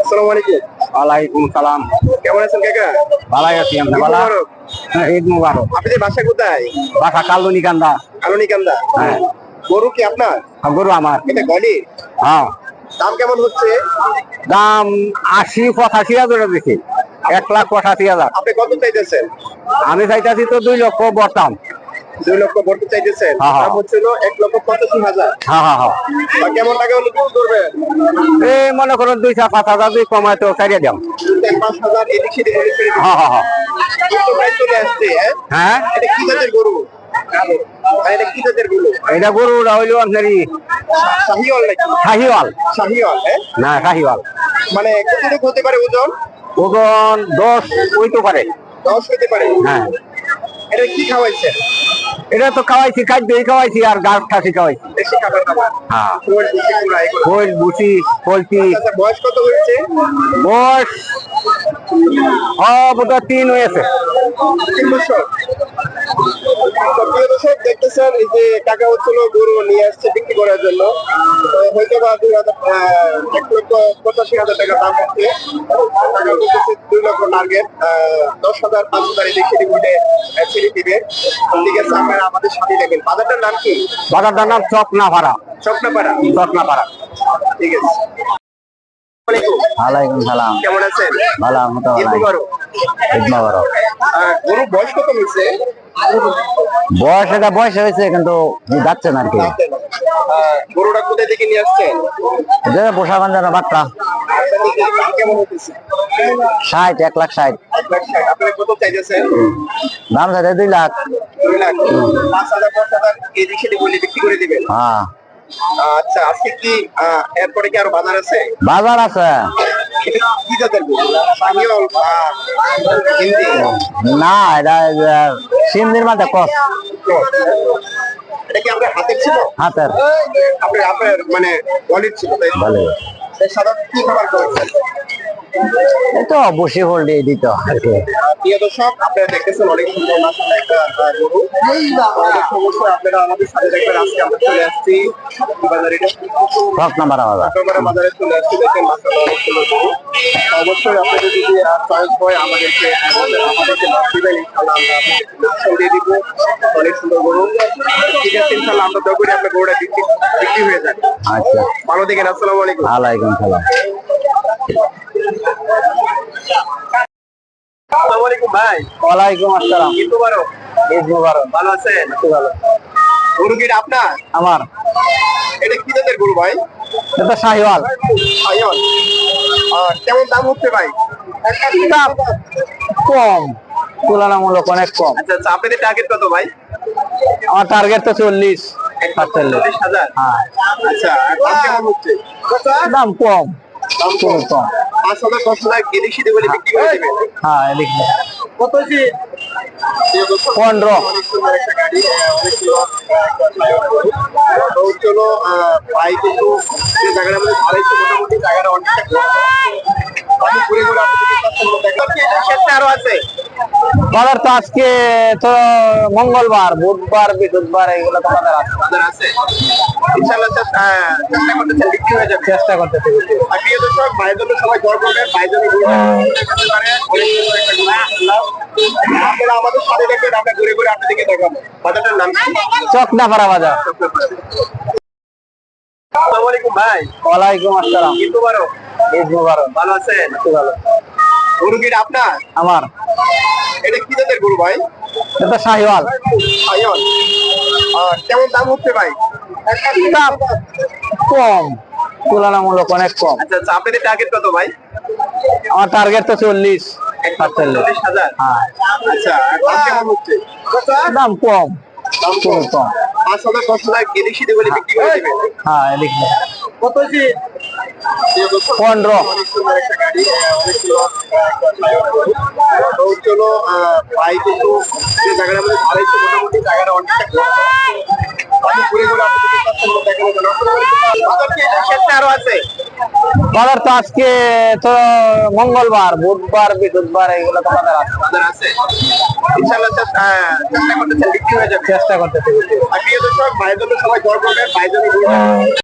আসসালামু আলাইকুম। ওয়ালাইকুম সালাম। কেমন আছেন কাকা? ভালাই আছি আমরা ভালো? হ্যাঁ, ঈদ মুবারক। আপনাদের বাসা কোথায়? বাসা কালুনি কান্দা কালনিকান্দা হ্যাঁ। গরু কি আপনার? গরু আমার। এটা গলি? হ্যাঁ। দাম কেমন হচ্ছে? দাম আশি পঁচাশি হাজার বেশি এক লাখ পঁচাশি হাজার। আপনি কত চাইতেছেন? আমি চাইতেছি তো দুই লক্ষ বর্তাম দুই লক্ষ ভর্তি চাইতেছেন হ্যাঁ, হ্যাঁ। দাম হচ্ছিল এক লক্ষ পঁচাশি হাজার। হ্যাঁ কেমন টাকা হলে বিক্রি করবেন? এই মনে করুন দুই চার পাঁচ হাজার দুই কমায় তো ছাড়িয়ে দাম পাঁচ হাজার এদিক সেদিক হ্যাঁ হ্যাঁ হ্যাঁ। চলে আসছে হ্যাঁ? এটা কি জাতের গরু? এটা কি জাতের গরু? এটা গরুটা হইল আপনার শাহিওয়াল নাকি? শাহিওয়াল। শাহিওয়াল না শাহিওয়াল। মানে কতটুকু হতে পারে ওজন? ওজন দশ হইতে পারে। দশ হতে পারে। হ্যাঁ। এটা কি খাওয়াইছেন? এটা তো খাওয়াইছি খাদ্য খাওয়াইছি আর গাছ খাসি খাওয়াইছি। হ্যাঁ। খোল বুসি পোলট্রি। আচ্ছা বয়স কত হয়েছে? বয়স হ্যাঁ বোধহয় তিন হয়েছে। তিন বছর? দর্শক দেখতেছেন এই যে টাকা হচ্ছিল গরু নিয়ে আসছে বিক্রি করার জন্য। হয়তো বা দুই হাজার এক লক্ষ পঁচাশি হাজার টাকা দাম হচ্ছে টাকা বলতেছে দুই লক্ষ টার্গেট দশ হাজার পাঁচ হাজার সেটি উঠে ছেড়ে দিবে। ঠিক আছে আপনারা আমাদের সাথে দেখবেন। বাজারটার নাম কি? বাজারটার নাম চকনাপাড়া। চক না ভাড়া ঠিক আছে। আলাইকুম। সালাম। কেমন আছেন? ভালো আহ, গরুর বয়স কত হয়েছে? বয়স এটা বয়স হয়েছে কিন্তু যাচ্ছে না আর কি। গরুটা কোথায় থেকে নিয়ে আসছেন? যে ষাট এক লাখ ষাট। দাম চাইছে দুই লাখ। দিবেন। হ্যাঁ। আচ্ছা আজকে কি এরপরে কি আরও বাজার আছে? বাজার আছে। না এটা সিন্দির মাঝে কস এটা কি আপনার হাতের ছিল? হাতের। আপনার আপনার মানে ওয়ালেট ছিল তাই? ভালো সাধারণত কি খাবার করেছেন? এই তো বসে হোল্ডে দিত আর কি প্রিয় দর্শক আপনারা দেখতেছেন অনেক সুন্দর একটা গরু। অবশ্যই আপনারা আমাদের সাথে দেখবেন আজকে আমরা চলে আসছি বাজারে। চক না ভাড়া বাজার। আপনারা বাজারে চলে আসছি দেখেন মাসাল্লাহ অনেক সুন্দর গরু। অবশ্যই আপনাদের যদি চয়েস হয় আমাদেরকে আমাদের- আমাদেরকে নাম দিবেন ইনশাল্লাহ আমরা নাম দিয়ে দিব। অনেক সুন্দর গরু। ঠিক আছে আমরা দয়া করি আপনার গরুটা বিক্রি বিক্রি হয়ে যাবে আচ্ছা। ভালো দেখেন আসসালামু আলাইকুম। ওয়ালাইকুম সালাম। আসসালামু আলাইকুম ভাই। ওয়ালাইকুম আসসালাম। ঈদ মুবারক। ঈদ মুবারক। ভালো আছেন? ভালো। গরু কি আপনার? আমার। এটা কি জাতের গরু ভাই? এটা শাহিওয়াল। আয়ন কেমন দাম হচ্ছে ভাই? কম। তুলনামূলক অনেক কম। আচ্ছা আচ্ছা আপনাদের টার্গেট কত ভাই? আমার টার্গেট তো চল্লিশ হাজার। হ্যাঁ। আচ্ছা দাম কম। পাঁচ হাজার দশ হাজার গেলি সিধে বলে বিক্রি করে দেবেন হ্যাঁ কত পনেরো। চলো ভাই কিন্তু যে জায়গাটা আমাদের ধরাইছে মোটামুটি জায়গাটা অনেকটা ঘুরে ঘুরে। এটার ক্ষেত্রে আরও আছে বাজার তো আজকে তো মঙ্গলবার বুধবার বৃহস্পতিবার এগুলো তো বাজার আছে। বাজার আছে? ইনশাআল্লাহ চেষ্টা করতেছেন বিক্রি হয়ে যাবে। চেষ্টা করতেছি আর প্রিয় দর্শক ভাইয়ের জন্য সবাই দর করবেন ভাইয়ের জন্য ঘুরে দেখতে পারেন। অনেক সুন্দর একটা ঘুরে আসলাম। আপনারা আমাদের সাথে দেখবেন আমরা ঘুরে ঘুরে আপনাদেরকে দেখাবো। বাজারটার নাম কি? চকনাপাড়া বাজার। আসসালামু আলাইকুম ভাই। ওয়ালাইকুম আসসালাম। ঈদ মুবারক। ঈদ মুবারক। ভালো আছেন? ভালো। গরু কি আপনার? আমার। এটা কি জাতের গরু ভাই? এটা শাহিওয়াল। আয়ন কেমন দাম হচ্ছে ভাই? দাম কম। তুলনামূলক অনেক কম। আচ্ছা আচ্ছা আপনাদের টার্গেট কত ভাই? আমার টার্গেট তো চল্লিশ। সাতচল্লিশ হাজার। হ্যাঁ। আচ্ছা দাম কেমন হচ্ছে? দাম কম। দাম কম। পাঁচ হাজার দশ হাজার গেলি বলে বিক্রি করে হ্যাঁ কত জি পনেরো। বাজার তো আজকে তো মঙ্গলবার বুধবার বৃহস্পতিবার এগুলো তো বাজার আছে। চেষ্টা আহ, চেষ্টা করতেছি